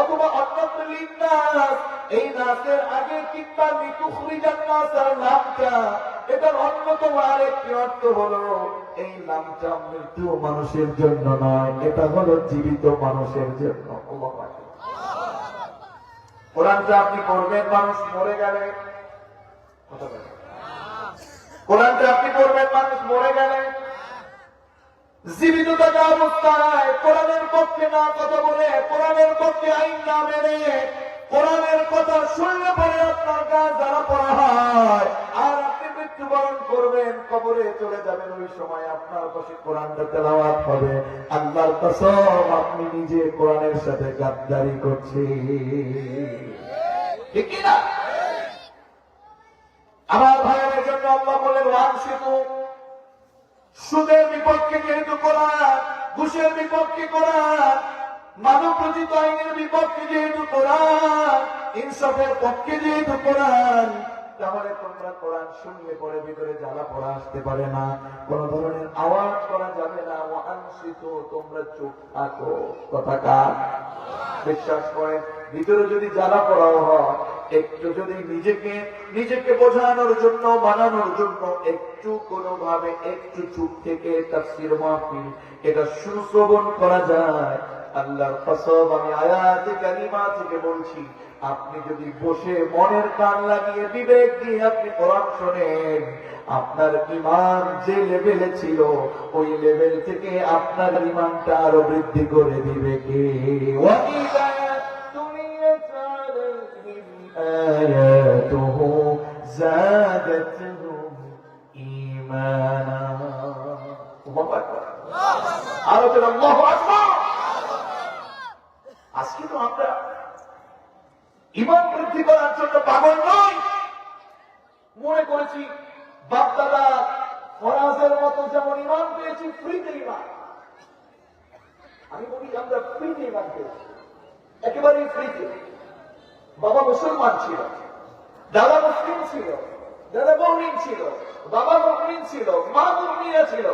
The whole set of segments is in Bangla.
অথবা অন্যত্র লিন্নাস এই নাসের আগে কিংবা লিতুখরিজান নাসের নামটা এটার অন্যতম আরেকটি অর্থ হলো, এই নামটা মৃত্যু মানুষের জন্য নয়, এটা হলো জীবিত মানুষের জন্য। কোরআনটা আপনি পড়বেন, মানুষ মরে গেলে। কোরআনটা আপনি পড়বেন, মানুষ মরে গেলে জীবিত থাকা অবস্থায় কোরআনের পক্ষে না কথা বলে, কোরআনের পক্ষে আইন না মেনে, কোরআনের কথা শুনলে পরে আপনার কাজ দ্বারা পড়া হয়। আর আপনি মৃত্যুবরণ করবেন, কবরে চলে যাবেন, ওই সময় আপনার পাশে কোরআনটা তেলাওয়াত হবে। আল্লাহর কসম, আপনি নিজে কোরআনের সাথে গাদ্দারি করছেন। ঠিক কি না? আমার ভাইয়ের জন্য আল্লাহ বলেন ওয়ান সেতু সুদের বিপক্ষে যেহেতু কোরআন ঘুষের বিপক্ষে কোরআন মানব রচিত আইনের বিপক্ষে যেহেতু কোরআন ইনসাফের পক্ষে যেহেতু কোরআন তাহলে তোমরা কোরআন শুনলে পরে ভিতরে জ্বালা পড়া আসতে পারে না। কোন ধরনের আওয়াজ করা যাবে না। ওয়ানসিত তোমরা চুপ থাকো। কথা কার? বিশ্বাস করেন? ভিতরে যদি জ্বালা পড়াও হয়, একটু যদি নিজেকে নিজেকে বোঝানোর জন্য, বানানোর জন্য একটু কোনোভাবে একটু চুপ থেকে তাফসির মাহফিল, এটা সুশ্রবণ করা যায়। আল্লাহর কসম আমি আয়াতে কালিমা থেকে বলছি, আপনি যদি বসে মনের কান লাগিয়ে বিবেক দিয়ে আপনি কোরআন শোনেন, আপনার ইমান যে লেভেলে ছিল, ওই লেভেল থেকে আপনার ইমানটা আরও বৃদ্ধি করে দিবে কে? যেন আজকে তো আমরা ইমান বৃদ্ধি করার জন্য পাগল নই। মনে করেছি, বাপদাদা ফরাজের মতো যেমন ইমান পেয়েছি, ফ্রিতে ইমান আমি বলি, আমরা ফ্রিতে ইমান পেয়েছি। একেবারেই ফ্রিতে। বাবা মুসলমান ছিল, দাদা মুসলিম ছিল, দাদা মহমিন ছিল, বাবা মহমিন ছিল, মা মহমিনা ছিল।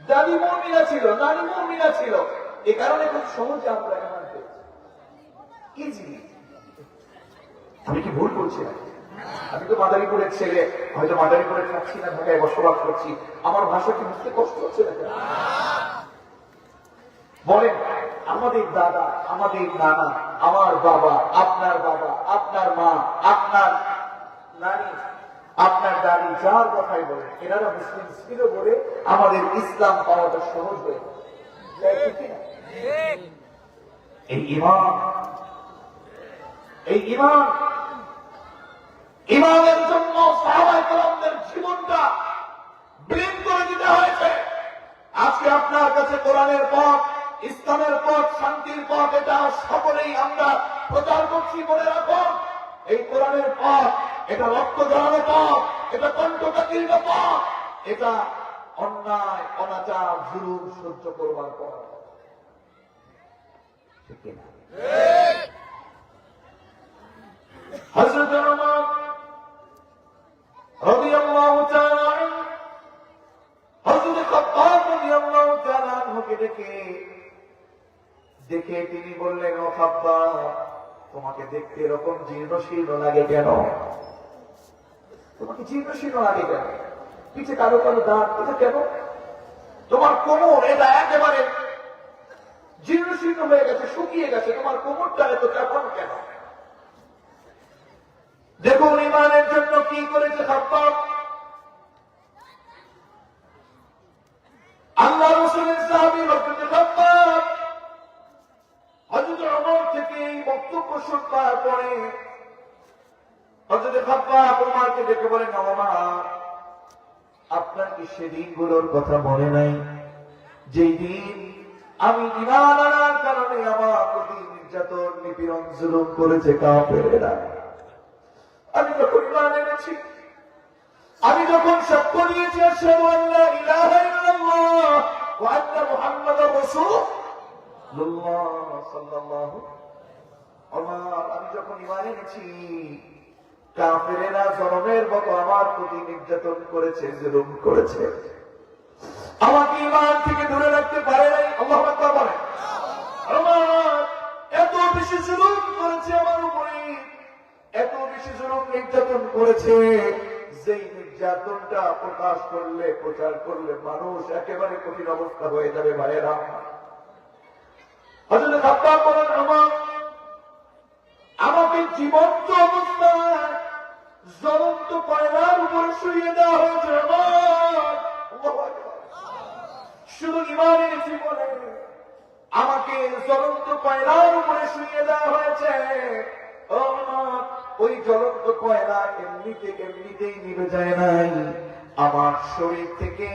দাদি মহমিনা ছিল নানি মহমিনা ছিল। এ কারণে খুব সহজে আমরা ইমান পেয়েছি কি জিনিস আমি কি ভুল করছি আমি তো মাদারীপুরের ছেলে, হয়তো মাদারীপুরে থাকছি না, ঢাকায় বসবাস করছি। আমার ভাষা কি বুঝতে কষ্ট হচ্ছে না? বলেন, আমাদের দাদা, আমাদের নানা, আমার বাবা, আপনার বাবা, আপনার মা, আপনার নানি আপনার দাদি যার কথাই বলেন, এনারা মুসলিম ছিল বলে আমাদের ইসলাম পাওয়াটা সহজ হয়ে? এই এই জন্য জীবনটা করে দিতে হয়েছে। আজকে আপনার কাছে কোরআনের পথ, ইসলামের পথ, শান্তির পথ, এটা সকলেই আমরা প্রচার করছি বলে রাখুন। এই কোরআনের পথ এটা রক্ত জড়ানো পথ এটা কণ্ঠকাতীর্ণ পথ এটা অন্যায়, অনাচার, জুলুম সহ্য করবার ডেকে দেখে তিনি বললেন, ও খাত্তাব, তোমাকে দেখতে এরকম জীর্ণ শীর্ণ লাগে কেন? তোমাকে জীর্ণ শীর্ণ লাগে কেন পিছে কালো কালো দাঁত এটা কেন? তোমার কোমর, এটা একেবারে জীর্ণ শীর্ণ হয়ে গেছে, শুকিয়ে গেছে, তোমার কোমরটা এত কেমন কেন? দেখুন ইমানের জন্য কি করেছে খাপ্পাব আল্লাহ রসুলের সাহাবি হজরত খাপ্পাব হজরত অমর থেকে এই বক্তব্য শুনবার পরে ওমারকে ডেকে বলেন ওমর আপনার কি সেদিনগুলোর কথা মনে নাই? যেই দিন আমি আনার কারণে আমার প্রতি নির্যাতন, নিপীড়ন, জুলুম করেছে কাপেরেরা আমি যখন ইমান এনেছি, আমি যখন সাক্ষ্য দিয়েছি, আশহাদু আল্লা ইলাহা ইল্লাল্লাহ ওয়া আন্না রাসূলুল্লাহ সাল্লাল্লাহু আমার আমি যখন ইমান এনেছি কাফেরেরা জনমের মতো আমার প্রতি নির্যাতন করেছে, জুলুম করেছে। আমাকে ইমান থেকে দূরে রাখতে পারে নাই, আল্লাহ আমার এত বেশি জুলুম করেছে আমার উপরে, এত বেশি জুলুম নির্যাতন করেছে, যেই নির্যাতনটা প্রকাশ করলে, প্রচার করলে মানুষ একেবারে কঠিন অবস্থা হয়ে যাবে, ভাইয়েরা। আসলে খাপ্পার বলেন, আমার আমাকে জীবন্ত অবস্থায় জ্বলন্ত কয়লার উপরে শুয়ে দেওয়া হয়েছে। শুধু ইমানের জীবনে আমাকে জ্বলন্ত কয়লার উপরে শুয়ে দেওয়া হয়েছে। ওই জ্বলন্ত কয়লা এমনিতে এমনিতেই নিভে যায় নাই। আমার শরীর থেকে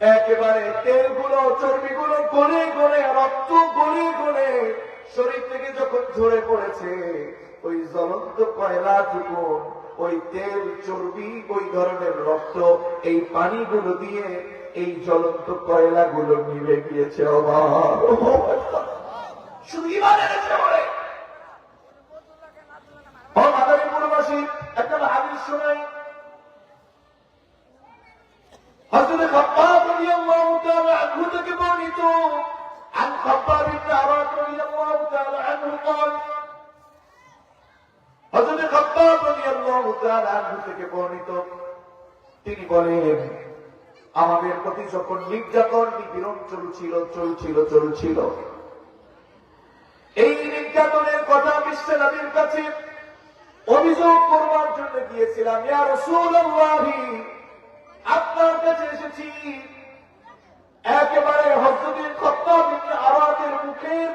একেবারে তেলগুলো, চর্বিগুলো গলে গলে, রক্ত গলে গলে শরীর থেকে যখন ঝরে পড়েছে ওই জ্বলন্ত কয়লা যুগুন ওই তেল চর্বি, ওই ধরনের রক্ত, এই পানিগুলো দিয়ে এই জ্বলন্ত কয়লাগুলো নিভে গিয়েছে। অবাক শুধু ইমানের বলেন আমাদের প্রতি যখন নির্যাতন, নিপীড়ন চলছিল চলছিল চলছিল। এই নির্যাতনের কথা বিশ্ব নবীর কাছে অভিযোগ করবার জন্য গিয়েছিলাম। আপনার কাছে এসেছি। একেবারে হজরতের খত্তাব আরাদের মুখের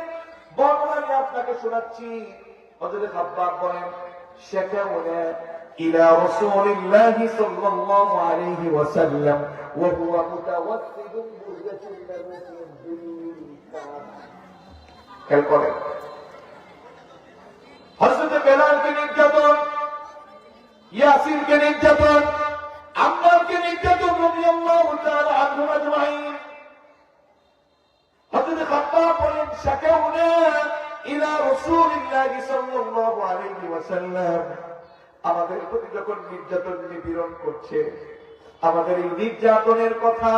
বর্ণনা আপনাকে শোনাচ্ছি। হজরত খাব্বাব বলেন শেখাউনা إلى رسول الله صلى الله عليه وسلم وهو متوسد بردة له في খেয়াল করেন হজরত বেলালকে নির্যাতন ইয়াসিরকে নির্যাতন আম্মারকে নির্যাতন রবি আল্লাহ আনহুম আজমাইন হযরত খাত্তাব বলেন শাকাউনা ইলা রাসূলিল্লাহি সাল্লাল্লাহু আলাইহি ওয়াসাল্লাম আমাদের প্রতি যখন নির্যাতন নিপীড়ন করছে, আমাদের এই নির্যাতনের কথা,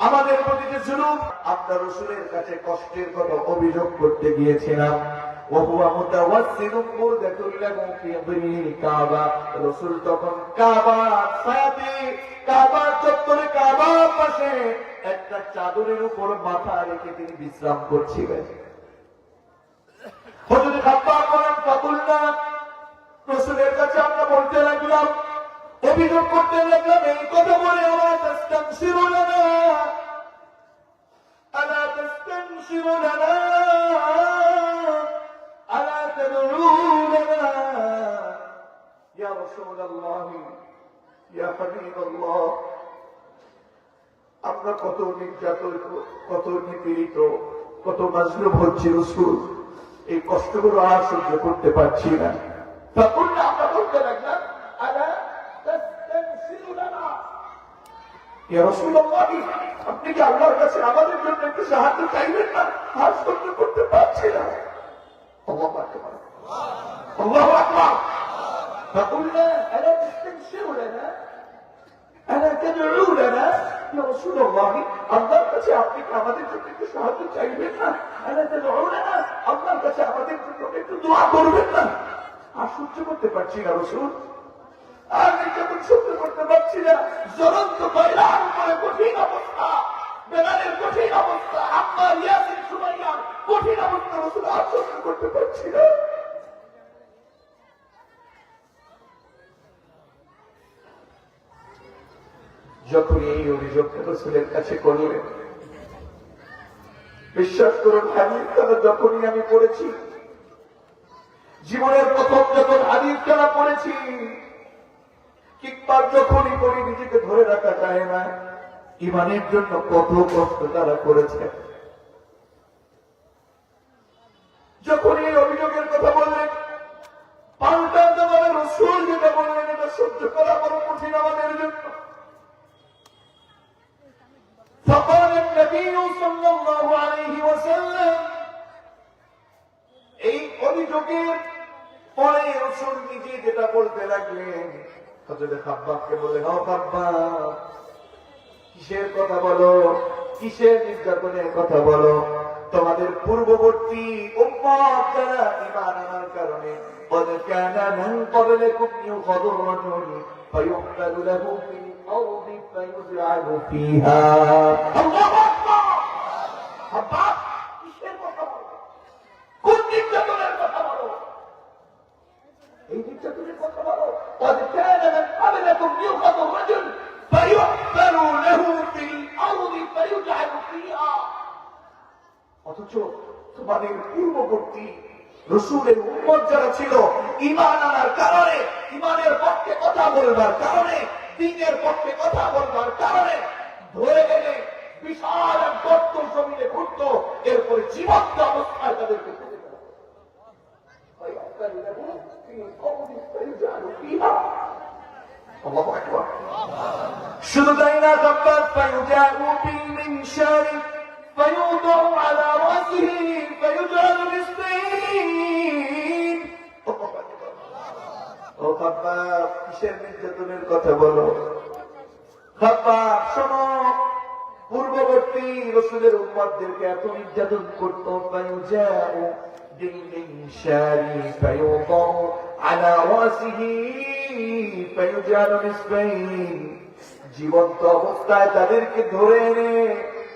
আমাদের প্রতি যে জুলুম আপনার রসুলের কাছে কষ্টের কথা অভিযোগ করতে গিয়েছিলাম। বিশ্রাম করছিলেন। রসুলের কাছে আমরা বলতে লাগলাম, অভিযোগ করতে লাগলাম, এই কথা বলে আমার হাবিবাল্লাহ, আমরা কত নির্যাতন, কত নিপীড়িত, কত মাজলুম হচ্ছে রসুল, এই কষ্টগুলো আর সহ্য করতে পারছি না। তখন আমরা বলতে লাগলাম আলা তাস্তানসিরু লানা ইয়া রাসূলুল্লাহ আপনি কি আল্লাহর কাছে আমাদের জন্য একটু সাহায্য চাইবেন না আর সহ্য করতে পারছি না আল্লাহু আকবার আল্লাহু আকবার فقلنا ألا تستنشروا لنا ألا تدعوا لنا يا رسول الله আল্লাহর কাছে আপনি কি আমাদের জন্য একটু সাহায্য চাইবেন না ألا تدعوا لنا আল্লাহর কাছে আমাদের জন্য একটু দোয়া করবেন না আর সহ্য করতে পারছি না রসুল আর নির্যাতন সহ্য করতে পারছি না, জ্বলন্ত উপরে কঠিন অবস্থা কঠিন অবস্থা সুমাইয়ার কঠিন অবস্থা আর সহ্য করতে পারছি না। যখন এই অভিযোগটা রসুলের কাছে করলেন, বিশ্বাস করুন হাদিস যখনই আমি পড়েছি জীবনের প্রথম যখন হাদিস খেলা পড়েছি কিংবা যখনই করি নিজেকে ধরে রাখা যায় না। ইমানের জন্য কত কষ্ট তারা করেছে। যখন এই অভিযোগের কথা বললেন, পাল্টা আমাদের রসুল যেটা বললেন, এটা সহ্য করা বড় কঠিন আমাদের জন্য। فقال النبي صلى الله عليه وسلم রসুল নিজে যেটা বলতে লাগলেন হজরত খাব্বাবকে বললেন ও খাব্বাব কিসের কথা বলো কিসের নির্যাতনের কথা বলো তোমাদের পূর্ববর্তী উম্মত যারা ঈমান আনার কারণে قد كان من قبلكم يخضر رجل فيقتل له في الأرض فيجعل فيها الله أكبر অথচ তোমাদের পূর্ববর্তী রসুলের উন্মত যারা ছিল ইমান আনার কারণে ইমানের পক্ষে কথা বলবার কারণে, দিনের পক্ষে কথা বলবার কারণে, ধরে গেলে বিশাল এক গর্ত জমিনে ঘুরত, এরপরে জীবন্ত অবস্থায় তাদেরকে শুধু তাই না فيوضع على رأسه فيجعل بالسين ও খাব্বাব কিসের নির্যাতনের কথা বলো খাব্বাব শোনো পূর্ববর্তী রসুলের উম্মতদেরকে এত নির্যাতন করত فيجاء بالمنشار فيوضع على رأسه فيجعل نصفين জীবন্ত অবস্থায় তাদেরকে ধরে এনে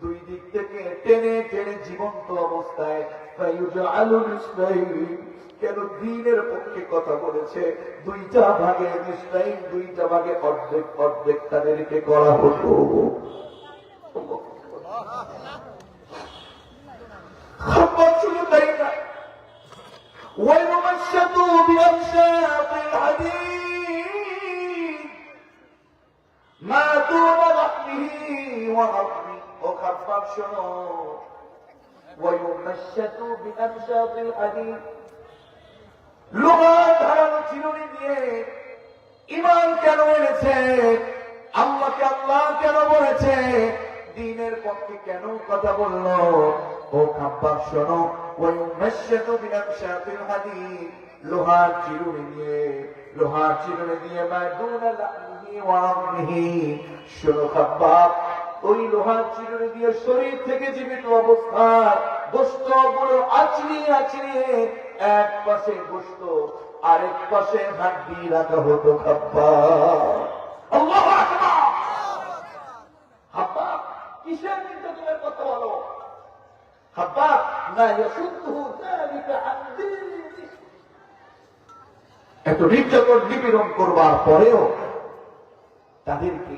দুই দিক থেকে টেনে টেনে জীবন্ত অবস্থায় ফায়ুজআলু নিসফাইন কেন দিনের পক্ষে কথা বলেছে দুইটা ভাগে নিশ্চয়ই দুইটা ভাগে অর্ধেক অর্ধেক তাদেরকে করা হতো খবর শুধু তাই না ويمشطوا بأمشاط الحديد ما دون ظهره وعظمه وخفف شنو ويمشطوا بأمشاط الحديد লোহা ধারানো চিরুনি দিয়ে ইমান কেন এনেছে আল্লাহকে আল্লাহ কেন বলেছে দিনের পক্ষে কেন কথা বললো ও খাব্বার শোনো ওই মেশাতু বিনামশাতিল হাদিদ লোহার চিরুনি দিয়ে লোহার চিরুনি দিয়ে মাদুনা লাহমিহি ওয়া আমরিহি শোনো খাব্বাব ওই লোহার চিরুনি দিয়ে শরীর থেকে জীবিত অবস্থায় গোস্তগুলো আছড়িয়ে আছড়িয়ে এক পাশে গোস্ত আরেক পাশে হাড্ডি রাখা হতো দীনিহি। এত নির্যাতন নিপীড়ন করবার পরেও তাদেরকে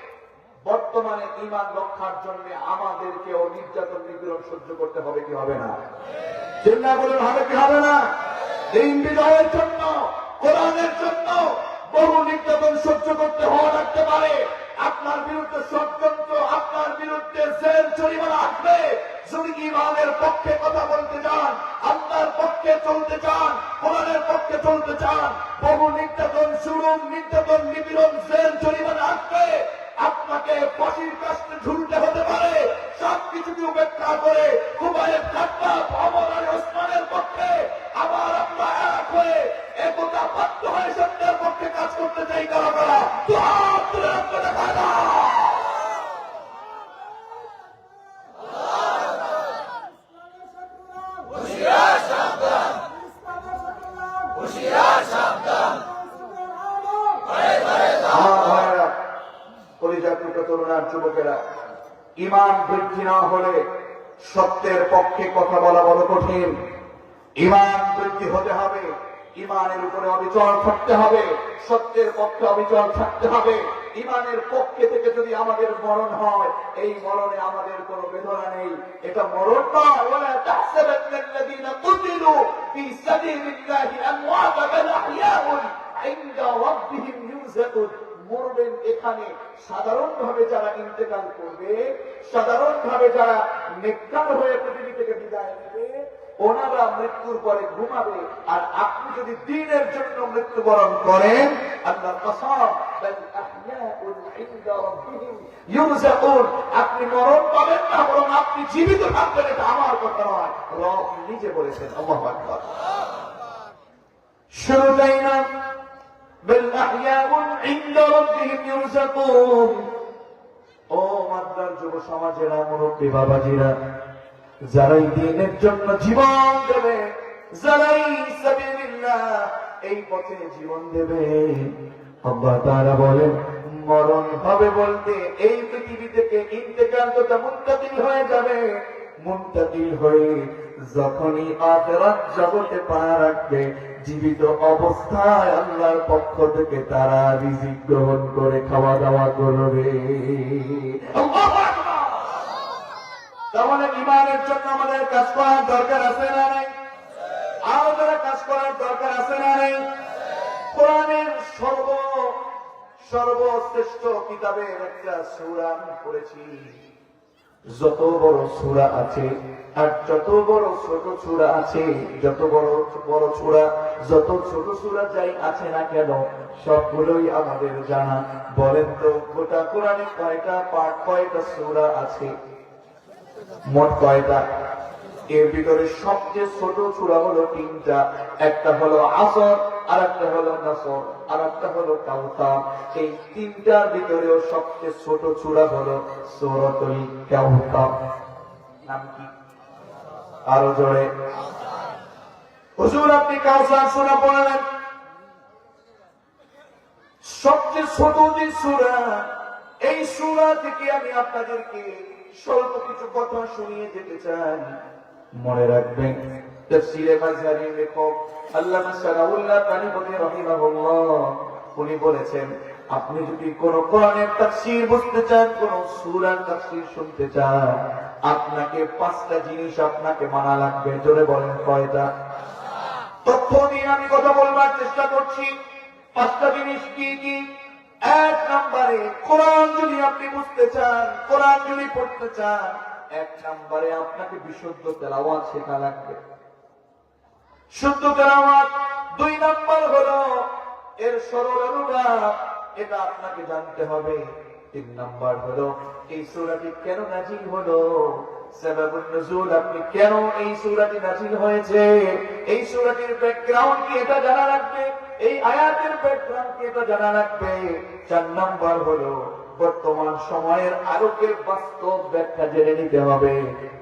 বর্তমানে ইমান রক্ষার জন্য আমাদেরকেও নির্যাতন নিপীড়ন সহ্য করতে হবে কি হবে না? চিন্তা বলুন, হবে কি হবে না? দিন বিজয়ের জন্য, কোরআনের জন্য বহু নির্যাতন সহ্য করতে হওয়া লাগতে পারে। আপনার বিরুদ্ধে ষড়যন্ত্র, আপনার বিরুদ্ধে জেল জরিমানা আসবে। যদি ইমানের পক্ষে কথা বলতে চান আল্লাহর পক্ষে চলতে চান, কোরআনের পক্ষে চলতে চান, বহু নির্যাতন শুরু নির্যাতন, নিপীড়ন, জেল জরিমানা আসবে। আপনাকে ফাঁসির কাছে ঝুলতে হতে পারে। সবকিছুকে উপেক্ষা করে হুমায়ুন খাট্টাব অমর আলী ওসমানের পক্ষে আবার আমরা এক হয়ে একতা বাধ্য হয়ে সত্যের পক্ষে কাজ করতে চাই কারা কারা? রক্ত দেখায় না আমার ভাইয়েরা পরিজাতিত তরুণার যুবকেরা। ইমান বৃদ্ধি না হলে সত্যের পক্ষে কথা বলা বড় কঠিন। ইমান বৃদ্ধি হতে হবে, ইমানের উপরে অবিচল থাকতে হবে, সত্যের পক্ষে অবিচল থাকতে হবে। ইমানের পক্ষে থেকে যদি আমাদের মরণ হয়, এই মরণে আমাদের কোনো বেদনা নেই। এটা মরণ নয়। মরবেন এখানে। সাধারণভাবে যারা ইন্তেকাল করবে, সাধারণভাবে যারা নেককার হয়ে পৃথিবী থেকে বিদায় নেবে, ওনারা মৃত্যুর পরে ঘুমাবে। আর আপনি যদি দিনের জন্য মৃত্যুবরণ করেন আল্লাহ কসম আপনি মরণ পাবেন না, বরং আপনি জীবিত থাকবেন, এটা আমার কথা নয়। রব নিজে বলেছেন শুরুতেই না بل أحياء عند ربهم يرزقون ও মাদ্রার যুব সমাজেরা মুরব্বী বাবাজিরা যারাই দিনের জন্য জীবন দেবে যারাই সাবিলিল্লাহ এই পথে জীবন দেবে আল্লাহ তারা বলেন মরণ হবে বলতে এই পৃথিবী থেকে ইন্তেকাল তো মুন্তাকিল হয়ে যাবে মুন্তাকিল হয়ে যখনই আখেরাত জগতে পা রাখবে, জীবিত অবস্থায় আল্লাহর পক্ষ থেকে তারা রিজিক গ্রহণ করে খাওয়া দাওয়া করবে তাহলে জন্য আমাদের কাজ করার দরকার আছে না নাই? কাজ করার দরকার আছে না নাই? কোরআনের সর্ব, সর্বশ্রেষ্ঠ কিতাবের একটা সূরা আমি পড়েছি। যত বড় সূরা আছে, আর যত বড় ছোট সূরা আছে, যত বড় বড় সূরা, যত ছোট সূরা যাই আছে না কেন, সবগুলোই আমাদের জানা। বলেন তো, গোটা কোরআনে কয়টা পাঠ, কয়টা সূরা আছে? মোট কয়টা? এর ভিতরে সবচেয়ে ছোট চূড়া হলো তিনটা। একটা হলো আসর আর একটা হলো নাসর আর একটা হলো কাউতা এই তিনটার ভিতরেও সবচেয়ে ছোট চূড়া হলো সৌরতল কাউতা নাম কি? আরও জোরে। হুজুর, আপনি কাউসার শোনা পড়লেন? সবচেয়ে ছোট যে সুরা এই সুরা থেকে আমি আপনাদেরকে স্বল্প কিছু কথা শুনিয়ে যেতে চাই। মনে রাখবেন তফসিরে মাঝারি লেখক আল্লামা সারাউল্লাহ তানিবতি রাহিমাহুল্লাহ, উনি বলেছেন, আপনি যদি কোন কোরআনের তাফসীর বুঝতে চান, কোন সূরার তাফসীর শুনতে চান, আপনাকে পাঁচটা জিনিস আপনাকে মানা লাগবে। জোরে বলেন কয়টা? দিয়ে আমি কথা বলবার চেষ্টা করছি। পাঁচটা জিনিস কি কি? এক নম্বরে, কোরআন যদি আপনি বুঝতে চান, কোরআন যদি পড়তে চান, এক নম্বরে আপনাকে বিশুদ্ধ তেলাওয়াত শেখা লাগবে। শুদ্ধ তেলাওয়াত দুই নম্বর হলো, এর সরল অনুবাদ, এটা আপনাকে জানতে হবে। তিন নম্বর হলো, এই সূরাটি কেন নাজিল হলো? আপনি কেন এই সূরাটি নাজিল হয়েছে? এই সূরাটির ব্যাকগ্রাউন্ড কি এটা জানা রাখবে এই আয়াতের ব্যাকগ্রাউন্ড কি এটা জানা রাখবে চার নম্বর হলো বর্তমান সময়ের আলোকের বাস্তব ব্যাখ্যা জেনে নিতে হবে।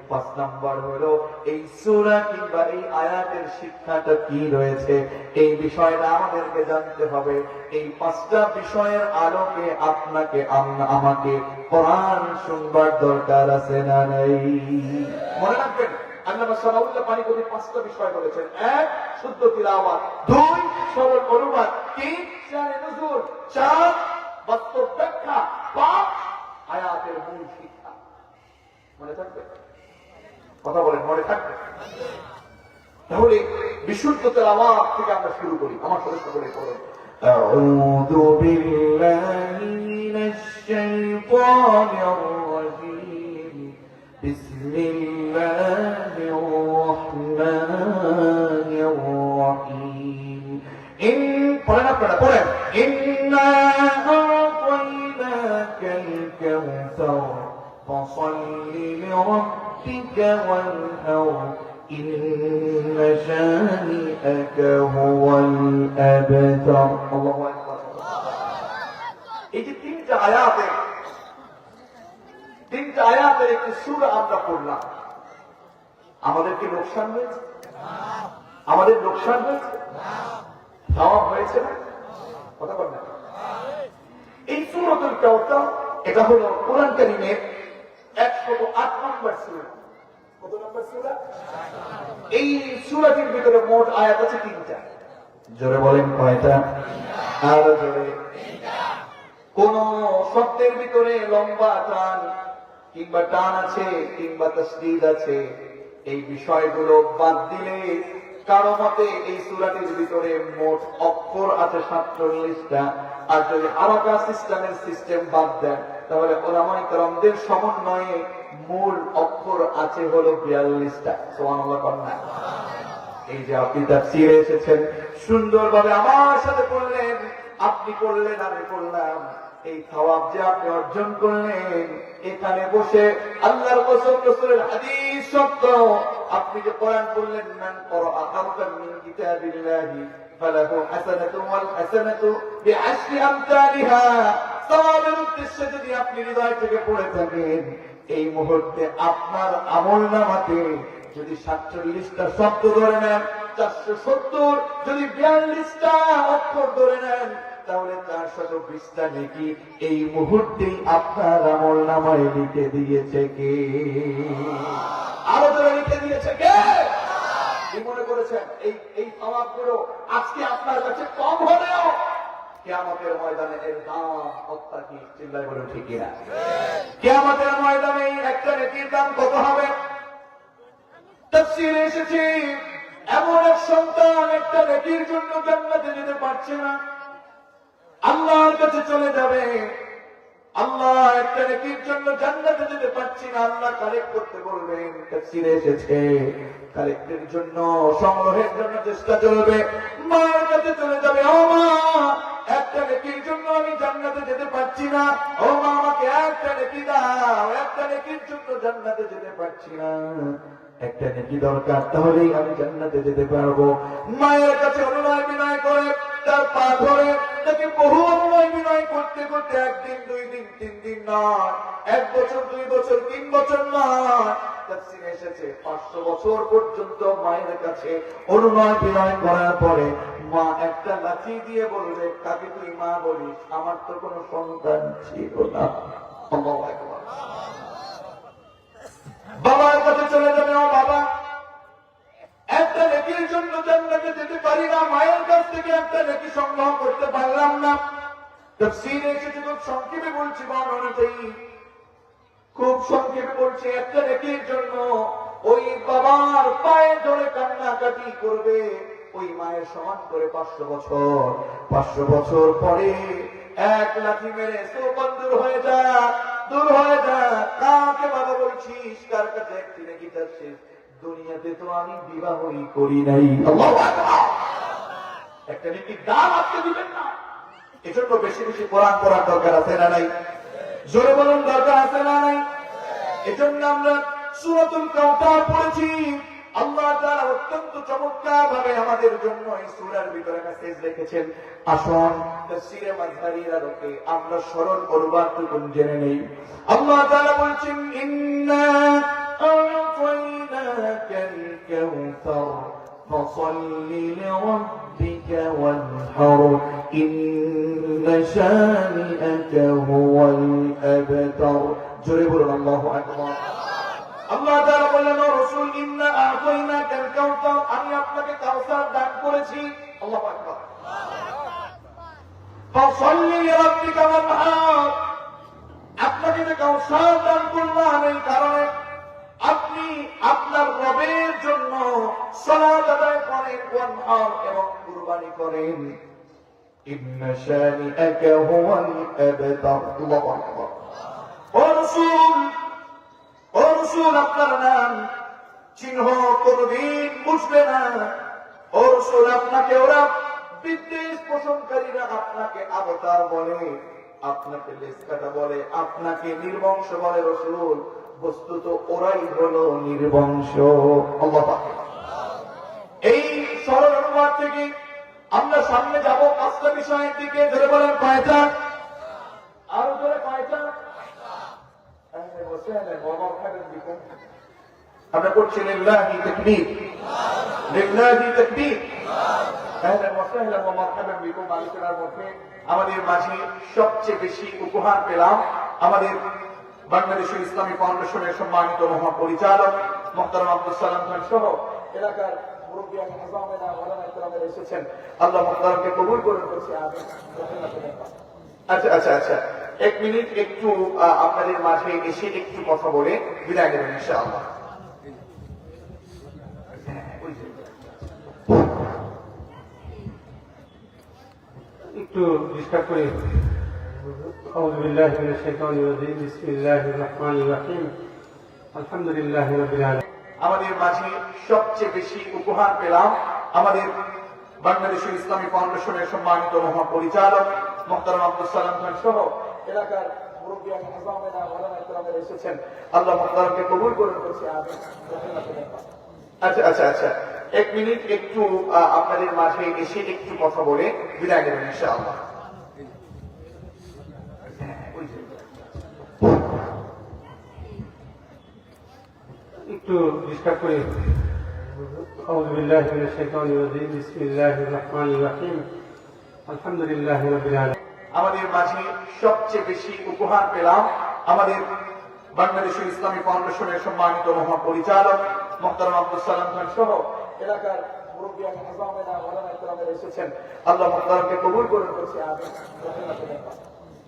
পাঁচ নাম্বার হলো, এই সুরা কিংবা এই আয়াতের শিক্ষাটা কি রয়েছে? এই বিষয়টা আমাদেরকে জানতে হবে। এই পাঁচটা বিষয়ের আলোকে আপনাকে আমাকে কোরআন শুনবার দরকার আছে না নাই? মনে রাখবেন আল্লামা সালাউল্লাহ পানি কবি পাঁচটা বিষয় বলেছেন। এক, শুদ্ধ তিলাওয়াত। দুই, সরল অনুবাদ। তিন চার, বাস্তব আয়াতের মূল শিক্ষা মনে থাকবে কথা বলেন মনে থাকবে তাহলে বিশুদ্ধ তেলাওয়াত থেকে আমরা শুরু করি আমার সাথে সকলে পড়েন أعوذ بالله من الشيطان الرجيم بسم الله الرحمن الرحيم إن পড়েন আপনারা পড়েন إنا فصل لربك وانهر إن شانئك هو الأبتر الله আকবার। এই যে তিনটা আয়াতে তিনটা আয়াতের একটি সুর আমরা পড়লাম আমাদের কি লোকসান হয়েছে আমাদের লোকসান হয়েছে সওয়াব হয়েছে না কথা বল না এই সুরতুল কাউতা এটা হলো কোরআন কারিমের এই কোন শব্দের ভিতরে লম্বা টান কিংবা টান আছে কিংবা তসদিদ আছে, এই বিষয়গুলো বাদ দিলে কারও মতে এই সুরাটির ভিতরে মোট অক্ষর আছে সাতচল্লিশটা। আর যদি আরকা সিস্টেমের সিস্টেম বাদ দেন তাহলে ওলামাই করমদের সমন্বয়ে মূল অক্ষর আছে হলো বিয়াল্লিশটা। সোমান কন্যা এই যে আপনি তার সিরে এসেছেন, সুন্দরভাবে আমার সাথে করলেন আপনি করলেন আমি করলাম এই খাওয়াব যে আপনি অর্জন করলেন, এখানে বসে আল্লাহর কসম, রসুলের হাদিস সত্য। আপনি যে কোরআন পড়লেন, মান করা হারফান মিন কিতাবিল্লাহি, ফালাহু হাসানাতু ওয়াল হাসানাতু বিআশরি আমসালিহা। সওয়াবের উদ্দেশ্যে যদি আপনি হৃদয় থেকে পড়ে থাকেন, এই মুহূর্তে আপনার আমল নামাতে যদি সাতচল্লিশটা শব্দ ধরে নেন, চারশো সত্তর, যদি বিয়াল্লিশটা অক্ষর ধরে নেন, তাহলে তার শত বিশটা নাকি এই মুহূর্তেই আপনার আমল নামায় লিখে দিয়েছে কে? ধরে লিখে দিয়েছে কি মনে করেছেন? এই এই স্বভাবগুলো আজকে আপনার কাছে কম হলেও কেয়ামতের ময়দানে এর দাম অত্যাকি চিল্লাই বলে ঠিক কিনা? কেয়ামতের ময়দানে একটা নেকির দাম কত হবে? তফসিলে এসেছে, এমন এক সন্তান একটা নেকির জন্য জান্নাতে যেতে পারছে না। আল্লাহর কাছে চলে যাবে। আল্লাহ একটা নেকির জন্য জান্নাতে যেতে পারছি না। আল্লাহ কালেক্ট করতে বলবেন তফসিলে এসেছে। কালেক্টের জন্য, সংগ্রহের জন্য চেষ্টা চলবে। মায়ের কাছে চলে যাবে, ও মা একটা নেকির জন্য আমি জান্নাতে যেতে পারছি না? ও মা, আমাকে একটা নেকি দাও? একটা নেকির জন্য জান্নাতে যেতে পারছি না? একটা নেকি দরকার? তাহলেই আমি জান্নাতে যেতে পারব। মায়ের কাছে অনুনয় বিনয় করে, তার পা ধরে, তাকে বহু অনুনয় বিনয় করতে করতে একদিন, দুই দিন, তিন দিন নয়, এক বছর, দুই বছর, তিন বছর নয় এসেছে, পাঁচশো বছর পর্যন্ত মায়ের কাছে অনুনয় বিনয় করার পরে মা একটা লাঠি দিয়ে বলবে, কাকে তুই মা বলিস? আমার তো কোনো সন্তান ছিল না। আল্লাহু আকবার। বাবার কাছে চলে যাবে, ও বাবা, একটা নেকির জন্য জান্নাতে যেতে পারি না, মায়ের কাছ থেকে একটা নেকি সংগ্রহ করতে পারলাম না। তফসিরে এসেছে খুব সংক্ষেপে বলছি, মন অনুযায়ী খুব সংক্ষেপে বলছি, একটা নেকির জন্য ওই বাবার পায়ে ধরে কান্নাকাটি করবে। ওই মায়ের সমান করে পাঁচশো বছর। পাঁচশো বছর পরে এক লাঠি মেরে সোপান দূর হয়ে যা, দূর হয়ে যা। কাকে বাবা বলছিস? কার কাছে একটি নাকি যাচ্ছিস দুনিয়াতে তো আমি বিবাহই করি নাই। একটা নাকি দাম আজকে দিবেন না। এজন্য বেশি বেশি কোরআন পড়ার দরকার আছে না নাই? জোরে বলুন, দরকার আছে না নাই? এজন্য আমরা সুরাতুল কাউসার পড়েছি। আল্লাহ তাআলা অত্যন্ত চমৎকার ভাবে আমাদের জন্য এই সূরার ভিতরে মেসেজ রেখেছেন। আসুন, তাফসীরে মাযহারির আলোকে আমরা স্মরণ করব কোন জেনে নেই। আল্লাহ তাআলা বলছেন, ইন্না আ'তাইনাকাল কাউসার ফসল্লি লিরাব্বিকা ওয়ানহার إن شانئك هو الأبتر جرب الله أكبر আল্লাহ তাআলা বললেন ও রাসূল ইন্না আতাইনাকাল কাউসার আমি আপনাকে কাউসার দান করেছি আল্লাহু আকবার ফাসাল্লি লিরাব্বিকা ওয়ানহার আপনাকে যে কাউসার দান করলাম এই কারণে আপনি আপনার রবের জন্য সালাত আদায় করেন ওয়ানহার এবং কুরবানি করেন إن شانئك هو الأبتر الله أكبر ও রসুল ও রসুল আপনার নাম চিহ্ন কোনদিন বুঝবে না ও রসুল আপনাকে ওরা বিদ্বেষ পোষণকারীরা আপনাকে আবতার বলে আপনাকে লেসকাটা বলে আপনাকে নির্বংশ বলে রসুল বস্তুত ওরাই হলো নির্বংশ আল্লাহ পাক। এই সরল অনুবাদ থেকে আমরা সামনে যাব পাঁচটা বিষয়ের দিকে। ধরে বলেন, কয়টা? আরও ধরে কয়টা? আমাদের মাঝে সবচেয়ে বেশি উপহার পেলাম আমাদের বাংলাদেশ ইসলামী ফাউন্ডেশনের সম্মানিত মহাপরিচালক মোহতার আব্দুল সালাম খান সহ এলাকার মুরব্বিয়ান নিজামেরা ওলামা ইকরামেরা এসেছেন আল্লাহ মোহতারামকে কবুল করুন করছি আমি আচ্ছা আচ্ছা আচ্ছা এক মিনিট একটু আহ, আপনাদের মাঝে এসে একটু কথা বলে বিদায় নেবেন ইনশাআল্লাহ একটু ডিস্টার্ব করে أعوذ بالله من الشيطان الرجيم بسم الله الرحمن الرحيم الحمد لله رب العالمين আমাদের মাঝে সবচেয়ে বেশি উপহার পেলাম আমাদের বাংলাদেশ ইসলামী ফাউন্ডেশনের সম্মানিত মহাপরিচালক মোহতারাম আব্দুল সালাম খান সহ এলাকার আচ্ছা আচ্ছা আচ্ছা। এক মিনিট একটু আপনাদের মাঝে এসে একটু কথা বলে বিদায় নেবেন, ইনশাআল্লাহ। একটু ডিস্টার্ব করে أعوذ بالله من الشيطان الرجيم بسم الله الرحمن الرحيم الحمد لله رب العالمين আমাদের মাঝে সবচেয়ে বেশি উপহার পেলাম আমাদের বাংলাদেশ ইসলামী ফাউন্ডেশনের সম্মানিত মহাপরিচালক মোহতারাম আব্দুল সালাম খান সহ এলাকার মুরব্বিয়ান নিজামেরা ওলামা ইকরামেরা এসেছেন আল্লাহ মোহতারামকে কবুল করুন করছি আমি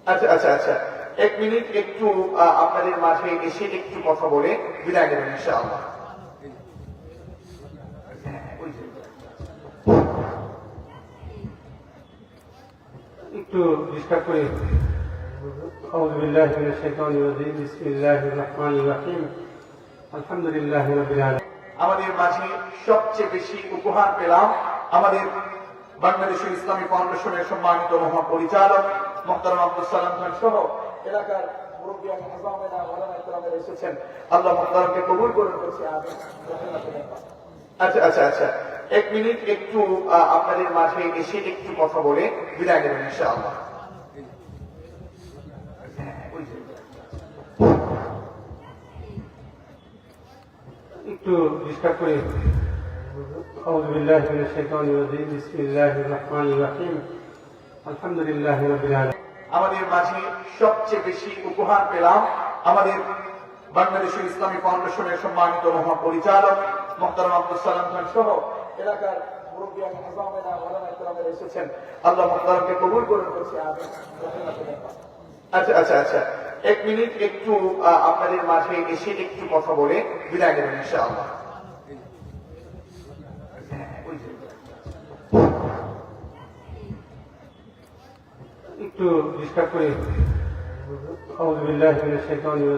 আচ্ছা আচ্ছা আচ্ছা এক মিনিট একটু আহ, আপনাদের মাঝে এসে একটু কথা বলে বিদায় নেবেন ইনশাআল্লাহ একটু ডিস্টার্ব করে أعوذ بالله من الشيطان الرجيم بسم الله الرحمن الرحيم الحمد لله رب العالمين আমাদের মাঝে সবচেয়ে বেশি উপহার পেলাম আমাদের বাংলাদেশ ইসলামী ফাউন্ডেশনের সম্মানিত মহাপরিচালক মোহতারাম আব্দুল সালাম খান সহ এলাকার মুরব্বিয়ান নিজামেরা ওলামা ইকরামেরা এসেছেন আল্লাহ মোহতারামকে কবুল করুন করছি আমি আচ্ছা আচ্ছা আচ্ছা এক মিনিট একটু আহ, আপনাদের মাঝে এসে একটু কথা বলে বিদায় নেবেন ইনশাআল্লাহ একটু ডিস্টার্ব করে أعوذ بالله من الشيطان الرجيم بسم الله الرحمن الرحيم الحمد لله رب العالمين আমাদের মাঝে সবচেয়ে বেশি উপহার পেলাম আমাদের বাংলাদেশ ইসলামী ফাউন্ডেশনের সম্মানিত মহাপরিচালক মোহতারাম আব্দুল সালাম খান সহ এলাকার এসেছেন। আচ্ছা আচ্ছা আচ্ছা। এক মিনিট একটু আপনাদের মাঝে এসে একটু কথা বলে বিদায় নেবেন, ইনশাআল্লাহ। একটু ডিস্টার্ব করে।